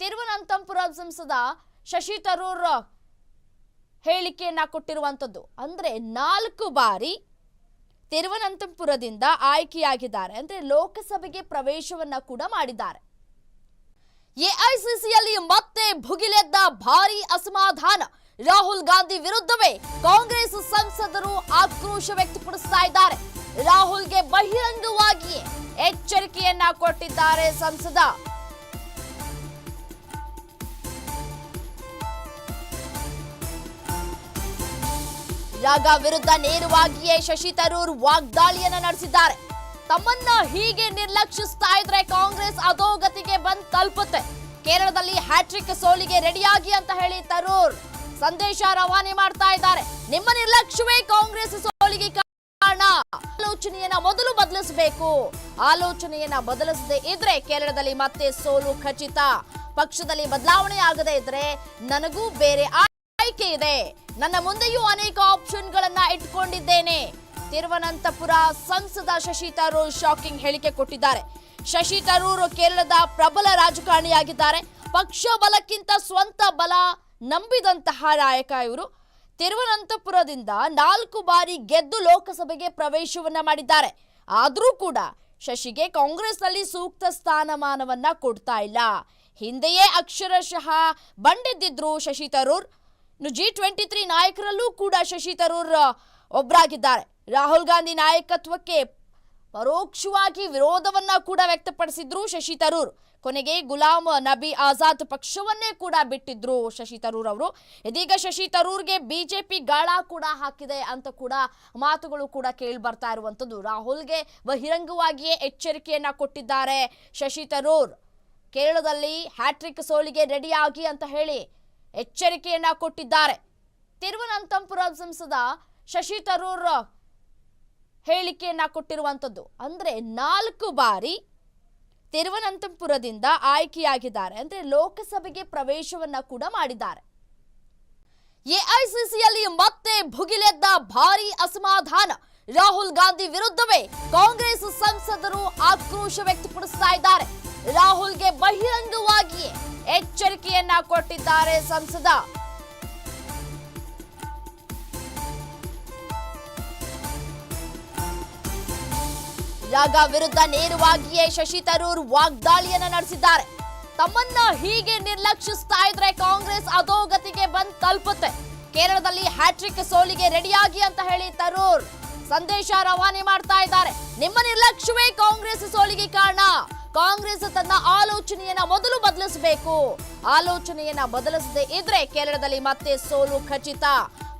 Speaker 1: ತಿರುವನಂತಪುರ ಸಂಸದ ಶಶಿ ತರೂರ್ ಹೇಳಿಕೆಯನ್ನ ಕೊಟ್ಟಿರುವಂಥದ್ದು ಅಂದ್ರೆ ನಾಲ್ಕು ಬಾರಿ ತಿರುವನಂತಪುರದಿಂದ ಆಯ್ಕೆಯಾಗಿದ್ದಾರೆ. ಅಂದ್ರೆ ಲೋಕಸಭೆಗೆ ಪ್ರವೇಶವನ್ನ ಕೂಡ ಮಾಡಿದ್ದಾರೆ. ಎಐಸಿಸಿಯಲ್ಲಿ ಮತ್ತೆ ಭುಗಿಲೆದ್ದ ಭಾರಿ ಅಸಮಾಧಾನ. ರಾಹುಲ್ ಗಾಂಧಿ ವಿರುದ್ಧವೇ ಕಾಂಗ್ರೆಸ್ ಸಂಸದರು ಆಕ್ರೋಶ ವ್ಯಕ್ತಪಡಿಸ್ತಾ ಇದ್ದಾರೆ. ರಾಹುಲ್ಗೆ ಬಹಿರಂಗವಾಗಿಯೇ ಎಚ್ಚರಿಕೆಯನ್ನ ಕೊಟ್ಟಿದ್ದಾರೆ ಸಂಸದ. ರಾಗ ವಿರುದ್ಧ ನೇರವಾಗಿಯೇ ಶಶಿ ತರೂರ್ ವಾಗ್ದಾಳಿಯನ್ನ ನಡೆಸಿದ್ದಾರೆ. ತಮ್ಮನ್ನ ಹೀಗೆ ನಿರ್ಲಕ್ಷಿಸ್ತಾ ಇದ್ರೆ ಕಾಂಗ್ರೆಸ್ ಅಧೋಗತಿಗೆ ಬಂದ್ ತಲುಪುತ್ತೆ. ಕೇರಳದಲ್ಲಿ ಹ್ಯಾಟ್ರಿಕ್ ಸೋಲಿಗೆ ರೆಡಿಯಾಗಿ ಅಂತ ಹೇಳಿ ತರೂರ್ ಸಂದೇಶ ರವಾನೆ ಮಾಡ್ತಾ ಇದ್ದಾರೆ. ನಿಮ್ಮ ನಿರ್ಲಕ್ಷ್ಯವೇ ಕಾಂಗ್ರೆಸ್ ಸೋಲಿಗೆ ಕಾರಣ. ಆಲೋಚನೆಯನ್ನ ಮೊದಲು ಬದಲಿಸಬೇಕು. ಆಲೋಚನೆಯನ್ನ ಬದಲಿಸದೆ ಇದ್ರೆ ಕೇರಳದಲ್ಲಿ ಮತ್ತೆ ಸೋಲು ಖಚಿತ. ಪಕ್ಷದಲ್ಲಿ ಬದಲಾವಣೆ ಆಗದೇ ಇದ್ರೆ ನನಗೂ ಬೇರೆ ಆಯ್ಕೆ ಇದೆ. ನನ್ನ ಮುಂದೆಯೂ ಅನೇಕ ಆಪ್ಷನ್ಗಳನ್ನ ಇಟ್ಕೊಂಡಿದ್ದೇನೆ. ತಿರುವನಂತಪುರ ಸಂಸದ ಶಶಿ ತರೂರ್ ಶಾಕಿಂಗ್ ಹೇಳಿಕೆ ಕೊಟ್ಟಿದ್ದಾರೆ. ಶಶಿ ತರೂರ್ ಕೇರಳದ ಪ್ರಬಲ ರಾಜಕಾರಣಿಯಾಗಿದ್ದಾರೆ. ಪಕ್ಷ ಬಲಕ್ಕಿಂತ ಸ್ವಂತ ಬಲ ನಂಬಿದಂತಹ ನಾಯಕ ಇವರು. ತಿರುವನಂತಪುರದಿಂದ ನಾಲ್ಕು ಬಾರಿ ಗೆದ್ದು ಲೋಕಸಭೆಗೆ ಪ್ರವೇಶವನ್ನ ಮಾಡಿದ್ದಾರೆ. ಆದರೂ ಕೂಡ ಶಶಿಗೆ ಕಾಂಗ್ರೆಸ್ನಲ್ಲಿ ಸೂಕ್ತ ಸ್ಥಾನಮಾನವನ್ನ ಕೊಡ್ತಾ ಇಲ್ಲ. ಹಿಂದೆಯೇ ಅಕ್ಷರಶಃ ಬಂಡೆದ್ದಿದ್ರು ಶಶಿ ತರೂರ್. ಇನ್ನು ಜಿ ಟ್ವೆಂಟಿ ತ್ರೀ ನಾಯಕರಲ್ಲೂ ಕೂಡ ಶಶಿ ತರೂರ್ ಒಬ್ಬರಾಗಿದ್ದಾರೆ ರಾಹುಲ್ ಗಾಂಧಿ ನಾಯಕತ್ವಕ್ಕೆ ಪರೋಕ್ಷವಾಗಿ ವಿರೋಧವನ್ನ ಕೂಡ ವ್ಯಕ್ತಪಡಿಸಿದ್ರು ಶಶಿ ತರೂರ್. ಕೊನೆಗೆ ಗುಲಾಮ್ ನಬಿ ಆಜಾದ್ ಪಕ್ಷವನ್ನೇ ಕೂಡ ಬಿಟ್ಟಿದ್ರು ಶಶಿ ತರೂರ್ ಅವರು. ಇದೀಗ ಶಶಿ ತರೂರ್ಗೆ ಬಿಜೆಪಿ ಗಾಳ ಕೂಡ ಹಾಕಿದೆ ಅಂತ ಕೂಡ ಮಾತುಗಳು ಕೂಡ ಕೇಳಿ ಬರ್ತಾ ಇರುವಂತದ್ದು ರಾಹುಲ್ಗೆ ಬಹಿರಂಗವಾಗಿಯೇ ಎಚ್ಚರಿಕೆಯನ್ನ ಕೊಟ್ಟಿದ್ದಾರೆ ಶಶಿ ತರೂರ್. ಕೇರಳದಲ್ಲಿ ಹ್ಯಾಟ್ರಿಕ್ ಸೋಲಿಗೆ ರೆಡಿಯಾಗಿ ಅಂತ ಹೇಳಿ ಎಚ್ಚರಿಕೆಯನ್ನ ಕೊಟ್ಟಿದ್ದಾರೆ. ತಿರುವನಂತಪುರ ಸಂಸದ ಶಶಿ ತರೂರ್ ಹೇಳಿಕೆಯನ್ನ ಕೊಟ್ಟಿರುವಂಥದ್ದು ಅಂದ್ರೆ ನಾಲ್ಕು ಬಾರಿ ತಿರುವನಂತಪುರದಿಂದ ಆಯ್ಕೆಯಾಗಿದ್ದಾರೆ. ಅಂದ್ರೆ ಲೋಕಸಭೆಗೆ ಪ್ರವೇಶವನ್ನ ಕೂಡ ಮಾಡಿದ್ದಾರೆ. ಎಐಸಿಸಿಯಲ್ಲಿ ಮತ್ತೆ ಭುಗಿಲೆದ್ದ ಭಾರಿ ಅಸಮಾಧಾನ. ರಾಹುಲ್ ಗಾಂಧಿ ವಿರುದ್ಧವೇ ಕಾಂಗ್ರೆಸ್ ಸಂಸದರು ಆಕ್ರೋಶ ವ್ಯಕ್ತಪಡಿಸ್ತಾ ಇದ್ದಾರೆ. ರಾಹುಲ್ಗೆ ಬಹಿರಂಗವಾಗಿಯೇ ಎಚ್ಚರಿಕೆಯನ್ನ ಕೊಟ್ಟಿದ್ದಾರೆ ಸಂಸದ. ಜಾಗ ವಿರುದ್ಧ ನೇರವಾಗಿಯೇ ಶಶಿ ತರೂರ್ ವಾಗ್ದಾಳಿಯನ್ನ ನಡೆಸಿದ್ದಾರೆ. ತಮ್ಮನ್ನ ಹೀಗೆ ನಿರ್ಲಕ್ಷಿಸ್ತಾ ಇದ್ರೆ ಕಾಂಗ್ರೆಸ್ ಅಧೋಗತಿಗೆ ಬಂದ್ ತಲುಪುತ್ತೆ. ಕೇರಳದಲ್ಲಿ ಹ್ಯಾಟ್ರಿಕ್ ಸೋಲಿಗೆ ರೆಡಿಯಾಗಿ ಅಂತ ಹೇಳಿ ತರೂರ್ ಸಂದೇಶ ರವಾನೆ ಮಾಡ್ತಾ ಇದ್ದಾರೆ. ನಿಮ್ಮ ನಿರ್ಲಕ್ಷ್ಯವೇ ಕಾಂಗ್ರೆಸ್ ಸೋಲಿಗೆ ಕಾರಣ. ಕಾಂಗ್ರೆಸ್ ತನ್ನ ಆಲೋಚನೆಯನ್ನ ಮೊದಲು ಬದಲಿಸಬೇಕು. ಆಲೋಚನೆಯನ್ನ ಬದಲಿಸದೆ ಇದ್ರೆ ಕೇರಳದಲ್ಲಿ ಮತ್ತೆ ಸೋಲು ಖಚಿತ.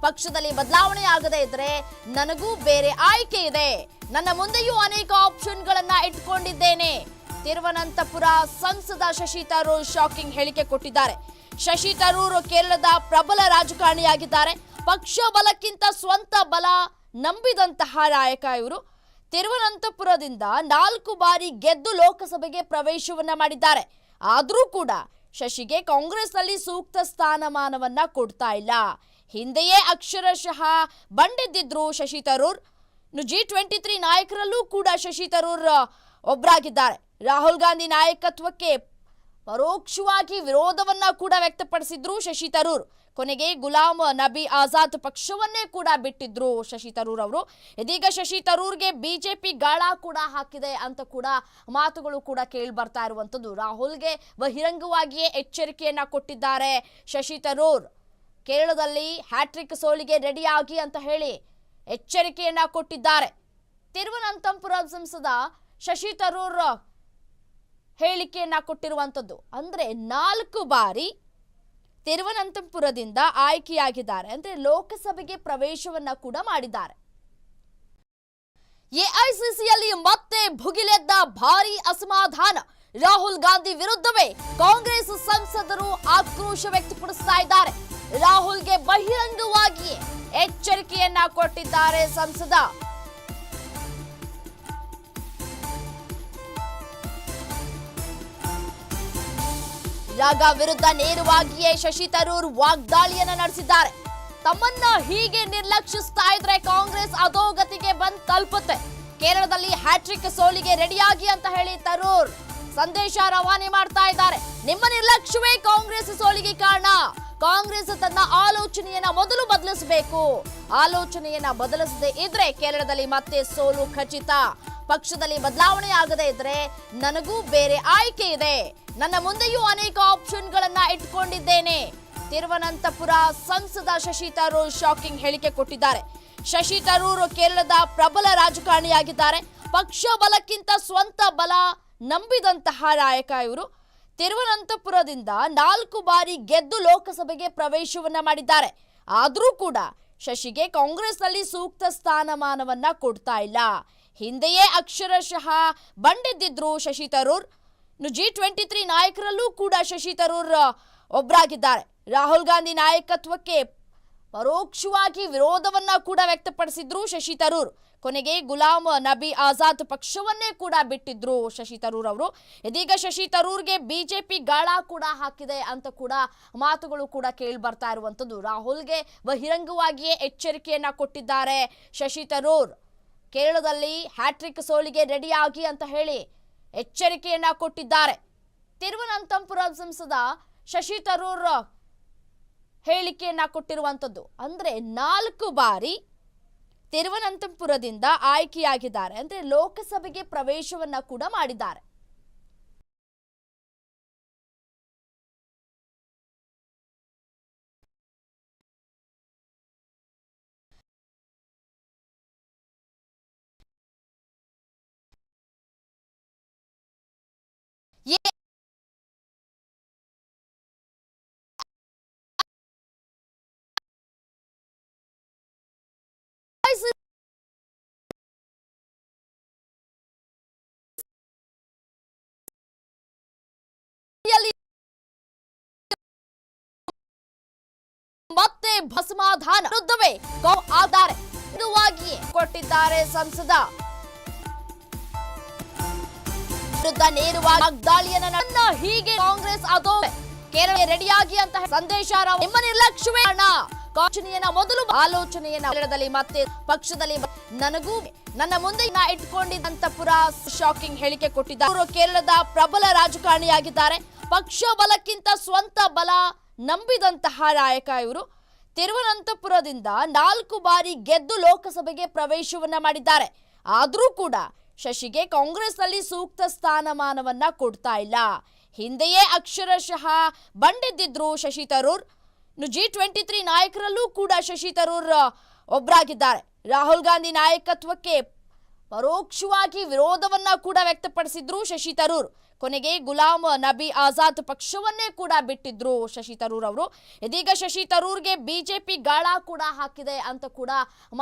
Speaker 1: ಪಕ್ಷದಲ್ಲಿ ಬದಲಾವಣೆ ಆಗದೆ ಇದ್ರೆ ನನಗೂ ಬೇರೆ ಆಯ್ಕೆ ಇದೆ. ನನ್ನ ಮುಂದೆಯೂ ಅನೇಕ ಆಪ್ಷನ್ಗಳನ್ನ ಇಟ್ಕೊಂಡಿದ್ದೇನೆ. ತಿರುವನಂತಪುರ ಸಂಸದ ಶಶಿ ತರೂರ್ ಶಾಕಿಂಗ್ ಹೇಳಿಕೆ ಕೊಟ್ಟಿದ್ದಾರೆ. ಶಶಿ ತರೂರ್ ಕೇರಳದ ಪ್ರಬಲ ರಾಜಕಾರಣಿಯಾಗಿದ್ದಾರೆ. ಪಕ್ಷ ಬಲಕ್ಕಿಂತ ಸ್ವಂತ ಬಲ ನಂಬಿದಂತಹ ನಾಯಕ ಇವರು. ತಿರುವನಂತಪುರದಿಂದ ನಾಲ್ಕು ಬಾರಿ ಗೆದ್ದು ಲೋಕಸಭೆಗೆ ಪ್ರವೇಶವನ್ನ ಮಾಡಿದ್ದಾರೆ. ಆದರೂ ಕೂಡ ಶಶಿಗೆ ಕಾಂಗ್ರೆಸ್ನಲ್ಲಿ ಸೂಕ್ತ ಸ್ಥಾನಮಾನವನ್ನ ಕೊಡ್ತಾ ಇಲ್ಲ. ಹಿಂದೆಯೇ ಅಕ್ಷರಶಃ ಬಂಡೆದ್ದಿದ್ರು Shashi Tharoor. G twenty three ನಾಯಕರಲ್ಲೂ ಕೂಡ ಶಶಿ ತರೂರ್ ಒಬ್ಬರಾಗಿದ್ದಾರೆ ರಾಹುಲ್ ಗಾಂಧಿ ನಾಯಕತ್ವಕ್ಕೆ ಪರೋಕ್ಷವಾಗಿ ವಿರೋಧವನ್ನ ಕೂಡ ವ್ಯಕ್ತಪಡಿಸಿದ್ರು ಶಶಿ ತರೂರ್. ಕೊನೆಗೆ ಗುಲಾಂ ನಬಿ ಆಜಾದ್ ಪಕ್ಷವನ್ನೇ ಕೂಡ ಬಿಟ್ಟಿದ್ರು ಶಶಿ ತರೂರ್ ಅವರು. ಇದೀಗ ಶಶಿ ತರೂರ್ಗೆ ಬಿಜೆಪಿ ಗಾಳ ಕೂಡ ಹಾಕಿದೆ ಅಂತ ಕೂಡ ಮಾತುಗಳು ಕೂಡ ಕೇಳಿ ಬರ್ತಾ ಇರುವಂತದ್ದು ರಾಹುಲ್ಗೆ ಬಹಿರಂಗವಾಗಿಯೇ ಎಚ್ಚರಿಕೆಯನ್ನ ಕೊಟ್ಟಿದ್ದಾರೆ ಶಶಿ ತರೂರ್. ಕೇರಳದಲ್ಲಿ ಹ್ಯಾಟ್ರಿಕ್ ಸೋಲಿಗೆ ರೆಡಿಯಾಗಿ ಅಂತ ಹೇಳಿ ಎಚ್ಚರಿಕೆಯನ್ನ ಕೊಟ್ಟಿದ್ದಾರೆ. ತಿರುವನಂತಪುರ ಸಂಸದ ಶಶಿ ತರೂರ್ ಹೇಳಿಕೆಯನ್ನ ಕೊಟ್ಟಿರುವಂಥದ್ದು ಅಂದ್ರೆ ನಾಲ್ಕು ಬಾರಿ ತಿರುವನಂತಪುರದಿಂದ ಆಯ್ಕೆಯಾಗಿದ್ದಾರೆ. ಅಂದ್ರೆ ಲೋಕಸಭೆಗೆ ಪ್ರವೇಶವನ್ನ ಕೂಡ ಮಾಡಿದ್ದಾರೆ. ಎಐಸಿಸಿಯಲ್ಲಿ ಮತ್ತೆ ಭುಗಿಲೆದ್ದ ಭಾರಿ ಅಸಮಾಧಾನ. ರಾಹುಲ್ ಗಾಂಧಿ ವಿರುದ್ಧವೇ ಕಾಂಗ್ರೆಸ್ ಸಂಸದರು ಆಕ್ರೋಶ ವ್ಯಕ್ತಪಡಿಸ್ತಾ ಇದ್ದಾರೆ. ರಾಹುಲ್ಗೆ ಬಹಿರಂಗವಾಗಿಯೇ ಎಚ್ಚರಿಕೆಯನ್ನ ಕೊಟ್ಟಿದ್ದಾರೆ ಸಂಸದ ರಾಗ ವಿರುದ್ಧ ನೇರವಾಗಿಯೇ ಶಶಿ ತರೂರ್ ವಾಗ್ದಾಳಿಯನ್ನ ನಡೆಸಿದ್ದಾರೆ. ತಮ್ಮನ್ನ ಹೀಗೆ ನಿರ್ಲಕ್ಷಿಸ್ತಾ ಇದ್ರೆ ಕಾಂಗ್ರೆಸ್ ಅಧೋಗತಿಗೆ ಬಂದ್ ತಲುಪುತ್ತೆ. ಕೇರಳದಲ್ಲಿ ಹ್ಯಾಟ್ರಿಕ್ ಸೋಲಿಗೆ ರೆಡಿಯಾಗಿ ಅಂತ ಹೇಳಿ ತರೂರ್ ಸಂದೇಶ ರವಾನೆ ಮಾಡ್ತಾ ಇದ್ದಾರೆ. ನಿಮ್ಮ ನಿರ್ಲಕ್ಷ್ಯವೇ ಕಾಂಗ್ರೆಸ್ ಸೋಲಿಗೆ ಕಾರಣ. ಕಾಂಗ್ರೆಸ್ ತನ್ನ ಆಲೋಚನೆಯನ್ನ ಮೊದಲು ಬದಲಿಸಬೇಕು. ಆಲೋಚನೆಯನ್ನ ಬದಲಿಸದೆ ಇದ್ರೆ ಕೇರಳದಲ್ಲಿ ಮತ್ತೆ ಸೋಲು ಖಚಿತ. ಪಕ್ಷದಲ್ಲಿ ಬದಲಾವಣೆ ಆಗದೇ ಇದ್ರೆ ನನಗೂ ಬೇರೆ ಆಯ್ಕೆ ಇದೆ. ನನ್ನ ಮುಂದೆಯೂ ಅನೇಕ ಆಪ್ಷನ್ಗಳನ್ನ ಇಟ್ಕೊಂಡಿದ್ದೇನೆ. ತಿರುವನಂತಪುರ ಸಂಸದ ಶಶಿ ತರೂರ್ ಶಾಕಿಂಗ್ ಹೇಳಿಕೆ ಕೊಟ್ಟಿದ್ದಾರೆ. ಶಶಿ ತರೂರ್ ಕೇರಳದ ಪ್ರಬಲ ರಾಜಕಾರಣಿಯಾಗಿದ್ದಾರೆ. ಪಕ್ಷ ಬಲಕ್ಕಿಂತ ಸ್ವಂತ ಬಲ ನಂಬಿದಂತಹ ನಾಯಕ ಇವರು. ತಿರುವನಂತಪುರದಿಂದ ನಾಲ್ಕು ಬಾರಿ ಗೆದ್ದು ಲೋಕಸಭೆಗೆ ಪ್ರವೇಶವನ್ನ ಮಾಡಿದ್ದಾರೆ. ಆದರೂ ಕೂಡ ಶಶಿಗೆ ಕಾಂಗ್ರೆಸ್ನಲ್ಲಿ ಸೂಕ್ತ ಸ್ಥಾನಮಾನವನ್ನ ಕೊಡ್ತಾ ಇಲ್ಲ. ಹಿಂದೆಯೇ ಅಕ್ಷರಶಃ ಬಂಡೆದ್ದಿದ್ರು Shashi Tharoor. G twenty three ನಾಯಕರಲ್ಲೂ ಕೂಡ ಶಶಿ ತರೂರ್ ಒಬ್ಬರಾಗಿದ್ದಾರೆ ರಾಹುಲ್ ಗಾಂಧಿ ನಾಯಕತ್ವಕ್ಕೆ ಪರೋಕ್ಷವಾಗಿ ವಿರೋಧವನ್ನ ಕೂಡ ವ್ಯಕ್ತಪಡಿಸಿದ್ರು ಶಶಿ ತರೂರ್. ಕೊನೆಗೆ ಗುಲಾಮ್ ನಬಿ ಆಜಾದ್ ಪಕ್ಷವನ್ನೇ ಕೂಡ ಬಿಟ್ಟಿದ್ರು ಶಶಿ ತರೂರ್ ಅವರು. ಇದೀಗ ಶಶಿ ತರೂರ್ಗೆ ಬಿಜೆಪಿ ಗಾಳ ಕೂಡ ಹಾಕಿದೆ ಅಂತ ಕೂಡ ಮಾತುಗಳು ಕೂಡ ಕೇಳಿ ಬರ್ತಾ ಇರುವಂತದ್ದು ರಾಹುಲ್ಗೆ ಬಹಿರಂಗವಾಗಿಯೇ ಎಚ್ಚರಿಕೆಯನ್ನ ಕೊಟ್ಟಿದ್ದಾರೆ ಶಶಿ ತರೂರ್. ಕೇರಳದಲ್ಲಿ ಹ್ಯಾಟ್ರಿಕ್ ಸೋಲಿಗೆ ರೆಡಿಯಾಗಿ ಅಂತ ಹೇಳಿ ಎಚ್ಚರಿಕೆಯನ್ನ ಕೊಟ್ಟಿದ್ದಾರೆ. ತಿರುವನಂತಪುರ ಸಂಸದ ಶಶಿ ತರೂರ್ ಹೇಳಿಕೆಯನ್ನ ಕೊಟ್ಟಿರುವಂತದ್ದು. ಅಂದ್ರೆ ನಾಲ್ಕು ಬಾರಿ ತಿರುವನಂತಪುರದಿಂದ ಆಯ್ಕೆಯಾಗಿದ್ದಾರೆ. ಅಂದ್ರೆ ಲೋಕಸಭೆಗೆ ಪ್ರವೇಶವನ್ನ ಕೂಡ ಮಾಡಿದ್ದಾರೆ. ಮತ್ತೆ ಭಸ್ಮಾಧಾನ ವಿರುದ್ಧವೇ ಕೌ ಕೊಟ್ಟಿದ್ದಾರೆ ಸಂಸದ. ವಿರುದ್ಧ ನೇರವಾಗಿ ವಾಗ್ದಾಳಿಯನ್ನ ನನ್ನ ಹೀಗೆ ಕಾಂಗ್ರೆಸ್ ಅದು ಕೇರಳ ರೆಡಿಯಾಗಿ ಅಂತ ಸಂದೇಶ ನಿಮ್ಮ ನಿರ್ಲಕ್ಷ್ಯವೇ ಅಣ್ಣ? ಕಾಂಚನೆಯನ್ನ ಮೊದಲು ಆಲೋಚನೆಯನ್ನ ಕೇರಳದಲ್ಲಿ ಮತ್ತೆ ಪಕ್ಷದಲ್ಲಿ ನನಗೂ ನನ್ನ ಮುಂದೆ ನಾ ಇಟ್ಕೊಂಡಿದ್ದಂತ ಪುರ ಶಾಕಿಂಗ್ ಹೇಳಿಕೆ ಕೊಟ್ಟಿದ್ದ ಅವರು ಕೇರಳದ ಪ್ರಬಲ ರಾಜಕಾರಣಿಯಾಗಿದ್ದಾರೆ. ಪಕ್ಷ ಬಲಕ್ಕಿಂತ ಸ್ವಂತ ಬಲ ನಂಬಿದಂತಹ ನಾಯಕ ಇವರು. ತಿರುವನಂತಪುರದಿಂದ ನಾಲ್ಕು ಬಾರಿ ಗೆದ್ದು ಲೋಕಸಭೆಗೆ ಪ್ರವೇಶವನ್ನ ಮಾಡಿದ್ದಾರೆ. ಆದರೂ ಕೂಡ ಶಶಿಗೆ ಕಾಂಗ್ರೆಸ್ನಲ್ಲಿ ಸೂಕ್ತ ಸ್ಥಾನಮಾನವನ್ನ ಕೊಡ್ತಾ ಇಲ್ಲ. ಹಿಂದೆಯೇ ಅಕ್ಷರಶಃ ಬಂಡೆದ್ದಿದ್ರು Shashi Tharoor. G twenty three ನಾಯಕರಲ್ಲೂ ಕೂಡ ಶಶಿ ತರೂರ್ ಒಬ್ಬರಾಗಿದ್ದಾರೆ ರಾಹುಲ್ ಗಾಂಧಿ ನಾಯಕತ್ವಕ್ಕೆ ಪರೋಕ್ಷವಾಗಿ ವಿರೋಧವನ್ನ ಕೂಡ ವ್ಯಕ್ತಪಡಿಸಿದ್ರು ಶಶಿ ತರೂರ್. ಕೊನೆಗೆ ಗುಲಾಮ್ ನಬಿ ಆಜಾದ್ ಪಕ್ಷವನ್ನೇ ಕೂಡ ಬಿಟ್ಟಿದ್ರು ಶಶಿ ತರೂರ್ ಅವರು. ಇದೀಗ ಶಶಿ ತರೂರ್ಗೆ ಬಿಜೆಪಿ ಗಾಳ ಕೂಡ ಹಾಕಿದೆ ಅಂತ ಕೂಡ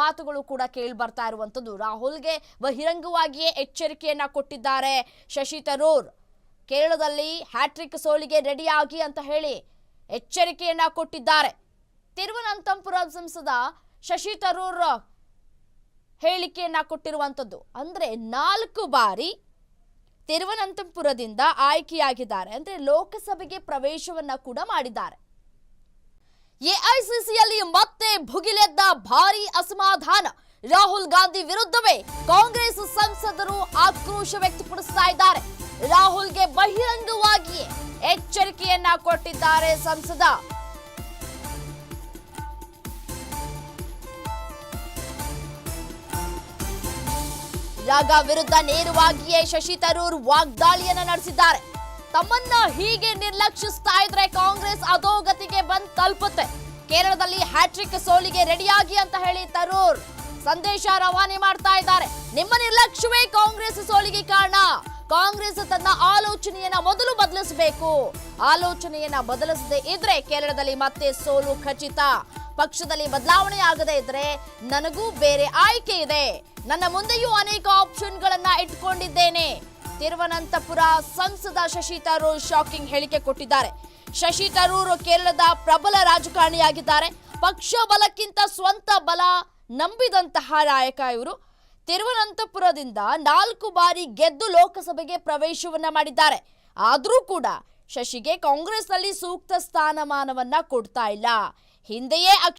Speaker 1: ಮಾತುಗಳು ಕೂಡ ಕೇಳಿ ಬರ್ತಾ ಇರುವಂತದ್ದು ರಾಹುಲ್ಗೆ ಬಹಿರಂಗವಾಗಿಯೇ ಎಚ್ಚರಿಕೆಯನ್ನ ಕೊಟ್ಟಿದ್ದಾರೆ ಶಶಿ ತರೂರ್. ಕೇರಳದಲ್ಲಿ ಹ್ಯಾಟ್ರಿಕ್ ಸೋಲಿಗೆ ರೆಡಿಯಾಗಿ ಅಂತ ಹೇಳಿ ಎಚ್ಚರಿಕೆಯನ್ನ ಕೊಟ್ಟಿದ್ದಾರೆ. ತಿರುವನಂತಪುರ ಸಂಸದ ಶಶಿ ತರೂರ್ ಹೇಳಿಕೆಯನ್ನ ಕೊಟ್ಟಿರುವಂತದ್ದು. ಅಂದ್ರೆ ನಾಲ್ಕು ಬಾರಿ ತಿರುವನಂತಪುರದಿಂದ ಆಯ್ಕೆಯಾಗಿದ್ದಾರೆ. ಅಂದ್ರೆ ಲೋಕಸಭೆಗೆ ಪ್ರವೇಶವನ್ನ ಕೂಡ ಮಾಡಿದ್ದಾರೆ. ಎಐಸಿಸಿಯಲ್ಲಿ ಮತ್ತೆ ಭುಗಿಲೆದ್ದ ಭಾರಿ ಅಸಮಾಧಾನ. ರಾಹುಲ್ ಗಾಂಧಿ ವಿರುದ್ಧವೇ ಕಾಂಗ್ರೆಸ್ ಸಂಸದರು ಆಕ್ರೋಶ ವ್ಯಕ್ತಪಡಿಸ್ತಾ ಇದ್ದಾರೆ. ರಾಹುಲ್ಗೆ ಬಹಿರಂಗವಾಗಿಯೇ ಎಚ್ಚರಿಕೆಯನ್ನ ಕೊಟ್ಟಿದ್ದಾರೆ ಸಂಸದ ರಾಗ ವಿರುದ್ಧ ನೇರವಾಗಿಯೇ ಶಶಿ ತರೂರ್ ವಾಗ್ದಾಳಿಯನ್ನ ನಡೆಸಿದ್ದಾರೆ. ತಮ್ಮನ್ನ ಹೀಗೆ ನಿರ್ಲಕ್ಷಿಸ್ತಾ ಇದ್ರೆ ಕಾಂಗ್ರೆಸ್ ಅಧೋಗತಿಗೆ ಬಂದ್ ತಲುಪುತ್ತೆ. ಕೇರಳದಲ್ಲಿ ಹ್ಯಾಟ್ರಿಕ್ ಸೋಲಿಗೆ ರೆಡಿಯಾಗಿ ಅಂತ ಹೇಳಿ ತರೂರ್ ಸಂದೇಶ ರವಾನೆ ಮಾಡ್ತಾ ಇದ್ದಾರೆ. ನಿಮ್ಮ ನಿರ್ಲಕ್ಷ್ಯವೇ ಕಾಂಗ್ರೆಸ್ ಸೋಲಿಗೆ ಕಾರಣ. ಕಾಂಗ್ರೆಸ್ ತನ್ನ ಆಲೋಚನೆಯನ್ನ ಮೊದಲು ಬದಲಿಸಬೇಕು. ಆಲೋಚನೆಯನ್ನ ಬದಲಿಸದೆ ಇದ್ರೆ ಕೇರಳದಲ್ಲಿ ಮತ್ತೆ ಸೋಲು ಖಚಿತ. ಪಕ್ಷದಲ್ಲಿ ಬದಲಾವಣೆ ಆಗದೇ ಇದ್ರೆ ನನಗೂ ಬೇರೆ ಆಯ್ಕೆ ಇದೆ. ನನ್ನ ಮುಂದೆಯೂ ಅನೇಕ ಆಪ್ಷನ್ಗಳನ್ನ ಇಟ್ಕೊಂಡಿದ್ದೇನೆ. ತಿರುವನಂತಪುರ ಸಂಸದ ಶಶಿ ತರೂರ್ ಶಾಕಿಂಗ್ ಹೇಳಿಕೆ ಕೊಟ್ಟಿದ್ದಾರೆ. ಶಶಿ ತರೂರ್ ಕೇರಳದ ಪ್ರಬಲ ರಾಜಕಾರಣಿಯಾಗಿದ್ದಾರೆ. ಪಕ್ಷ ಬಲಕ್ಕಿಂತ ಸ್ವಂತ ಬಲ ನಂಬಿದಂತಹ ನಾಯಕ ಇವರು. ತಿರುವನಂತಪುರದಿಂದ ನಾಲ್ಕು ಬಾರಿ ಗೆದ್ದು ಲೋಕಸಭೆಗೆ ಪ್ರವೇಶವನ್ನ ಮಾಡಿದ್ದಾರೆ. ಆದರೂ ಕೂಡ ಶಶಿಗೆ ಕಾಂಗ್ರೆಸ್ನಲ್ಲಿ ಸೂಕ್ತ ಸ್ಥಾನಮಾನವನ್ನ ಕೊಡ್ತಾ ಇಲ್ಲ. ಹಿಂದೆಯೇ ಅಕ್ಷ